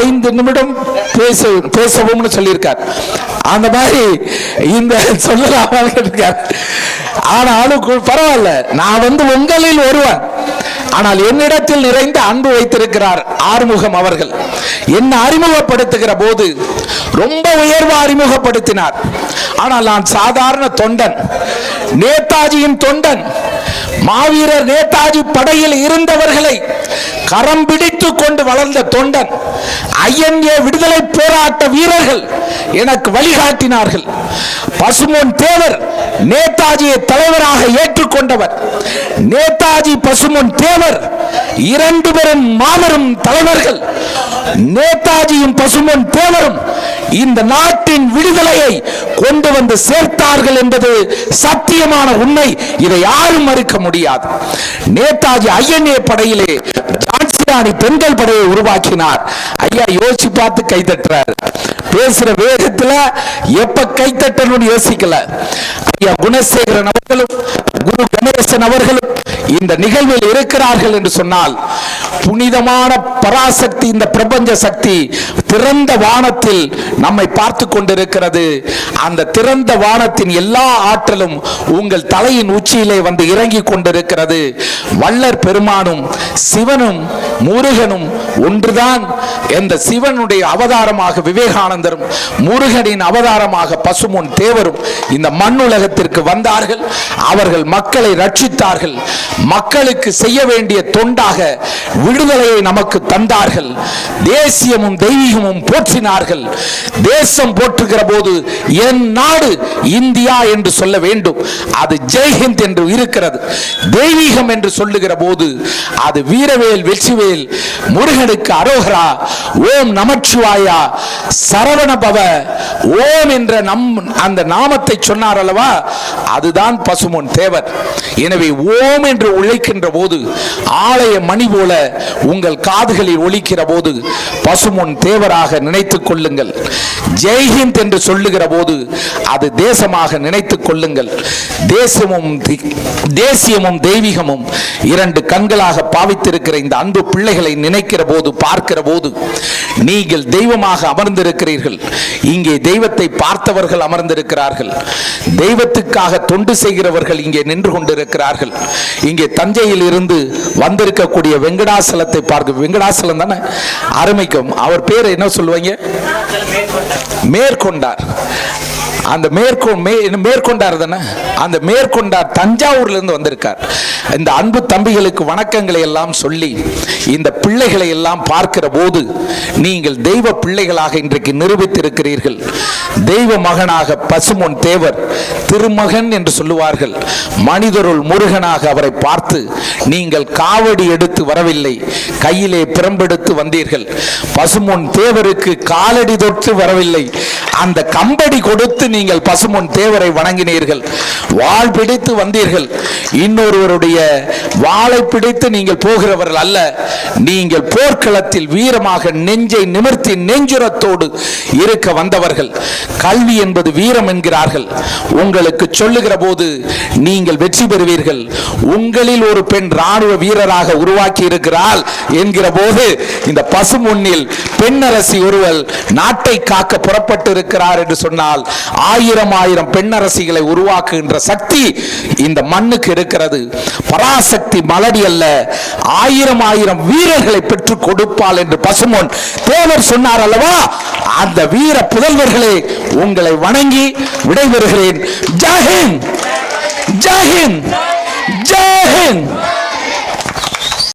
ஐந்து நிமிடம் பேச பேசவும்னு சொல்லியிருக்கார். அந்த மாதிரி இந்த சொல்லலாம் ஆனாலும் பரவாயில்ல. நான் வந்து உங்களில் ஒருவன். ஆனால் என்னிடத்தில் நிறைந்த அன்பு வைத்திருக்கிறார் ஆறுமுகம் அவர்கள். என்ன அறிமுகப்படுத்துகிற போது ரொம்ப உயர்வா அறிமுகப்படுத்தினார். ஆனால் நான் சாதாரண தொண்டன் நேதாஜியின் தொண்டன் மாவீரர் நேதாஜி படையில் இருந்தவர்களை கரம் பிடித்து கொண்டு வளர்ந்த தொண்டன் ஐஎன்ஏ விடுதலை போராட்ட வீரர்கள் எனக்கு வழிகாட்டினார்கள். பசுமோன் தேவர் நேதாஜியை தலைவராக ஏற்றுக்கொண்டவர். நேதாஜி பசுமோன் தேவர் இரண்டு பேரும் மாபெரும் தலைவர்கள். நேதாஜியும் பசுமன் தேவரும் இந்த நாட்டின் விடுதலையை கொண்டு வந்து சேர்த்தார்கள் என்பது சத்தியமான உண்மை. இதை யாரும் மறுக்க முடியாது. நேதாஜி ஐஎன்ஏ படையிலே ஜான்சிராணி பெண்கள் படையை உருவாக்கினார். ஐயா யோசிச்சு பார்த்து கைதட்டுறார். பேசுற வேகத்துல எப்ப கைத்தட்டணும்னு யோசிக்கல. ஐயா குணசேகரன் அவர்களும் குரு கணேசன் அவர்களும் இந்த நிகழ்வில் இருக்கிறார்கள் என்று சொன்னால் புனிதமான பராசக்தி இந்த பிரபஞ்ச சக்தி திறந்த வானத்தில் நம்மை பார்த்து கொண்டிருக்கிறது. அந்த திறந்த வானத்தின் எல்லா ஆற்றலும் உங்கள் தலையின் உச்சியிலே வந்து இறங்கி கொண்டிருக்கிறது. வள்ளர் பெருமானும் சிவனும் முருகனும் ஒன்றுதான். எந்த சிவனுடைய அவதாரமாக விவேகானந்தரும் முருகனின் அவதாரமாக பசுமுன் தேவரும் இந்த மண்ணுலகத்திற்கு வந்தார்கள். அவர்கள் மக்களை ரட்சித்தார்கள். மக்களுக்கு செய்ய வேண்டிய தொண்டாக விடுதலையை நமக்கு தந்தார்கள். தேசியமும் தெய்வீகமும் போற்றினார்கள். தேசம் போற்றுகிற போது என் நாடு இந்தியா என்று சொல்ல வேண்டும். அது ஜெய்ஹிந்த் என்று இருக்கிறது. தெய்வீகம் என்று சொல்லுகிற போது அது வீரவேல் வெற்றிவேல் முருகனுக்கு அரோகரா ஓம் நமச்சிவாயா சரவண பவ ஓம் என்ற நம் அந்த நாமத்தை சொன்னார் அல்லவா? அதுதான் பசுமொன் தேவர். எனவே ஓம் என்று உழைக்கின்ற போது ஆலய மணி போல உங்கள் காதுகளில் ஒலிக்கிற போது பசுமொன் தலைவராக நினைத்துக் கொள்ளுங்கள். ஜெய்ஹிந்த் என்று சொல்லுகிற போது அது தேசமாக நினைத்துக் கொள்ளுங்கள். தேசமும் தேசியமும் தெய்வீகமும் இரண்டு கண்களாக பாவித்திருக்கிற இந்த அன்பு பிள்ளைகளை நினைக்கிற போது பார்க்கிற போது நீங்கள் தெய்வமாக அமர்ந்திருக்கிறீர்கள். இங்கே தெய்வத்தை பார்த்தவர்கள் அமர்ந்திருக்கிறார்கள். தெய்வத்துக்காக தொண்டு செய்கிறவர்கள் இங்கே நின்று கொண்டிருக்கிறார்கள். இங்கே தஞ்சையில் இருந்து வந்திருக்கக்கூடிய வெங்கடாசலத்தை பார்க்க வெங்கடாசலம் தானே? அருமைக்கும் அவர் பேர் என்ன சொல்லுவாங்க? மேற்கொண்டார். அந்த மேற்கொ மேற்கொண்டார் தானே? அந்த மேற்கொண்டார் தஞ்சாவூர்ல இருந்து வந்திருக்கார். இந்த அன்பு தம்பிகளுக்கு வணக்கங்களை எல்லாம் சொல்லி இந்த பிள்ளைகளை எல்லாம் பார்க்கிற போது நீங்கள் தெய்வ பிள்ளைகளாக இன்றைக்கு நிரூபித்திருக்கிறீர்கள். தெய்வ மகனாக பசுமொன் தேவர் திருமகன் என்று சொல்லுவார்கள். மனிதருள் முருகனாக அவரை பார்த்து நீங்கள் காவடி எடுத்து வரவில்லை கையிலே பிரம்பெடுத்து வந்தீர்கள். பசுமொன் தேவருக்கு காலடி தொட்டு வரவில்லை. அந்த கம்படி கொடுத்து நீங்கள் பசுமொன் தேவரை வணங்கினீர்கள். வாள் பிடித்து வந்தீர்கள். இன்னொருவருடைய வாளை பிடித்து நீங்கள் போகிறவர்கள் அல்ல. நீங்கள் போர்க்களத்தில் வீரமாக நெஞ்சை நிமிர்த்தி நெஞ்சுரத்தோடு இருக்க வந்தவர்கள். கல்வி என்பது வீரம் என்கிறார்கள். உங்களுக்கு சொல்லுகிற போது நீங்கள் வெற்றி பெறுவீர்கள். உங்களில் ஒரு பெண் ராணுவ வீரராக உருவாக்கி இருக்கிறாள் என்கிற போது இந்த பசுமுன்னில் பெண்ணரசி ஒருவள் நாட்டை காக்க புறப்பட்டு இருக்கிறார் என்று சொன்னால் ஆயிரம் ஆயிரம் பெண்ணரசிகளை உருவாக்குகின்ற சக்தி இந்த மண்ணுக்கு இருக்கிறது. பராசக்தி மலடி அல்ல. ஆயிரம் ஆயிரம் வீரர்களை பெற்றுக் கொடுப்பாள் என்று பசுமோன் தேவர் சொன்னார் அல்லவா? அந்த வீர புதல்வர்களே உங்களை வணங்கி விடைபெறுகிறேன். ஜாஹிந்த் ஜாஹிந்த்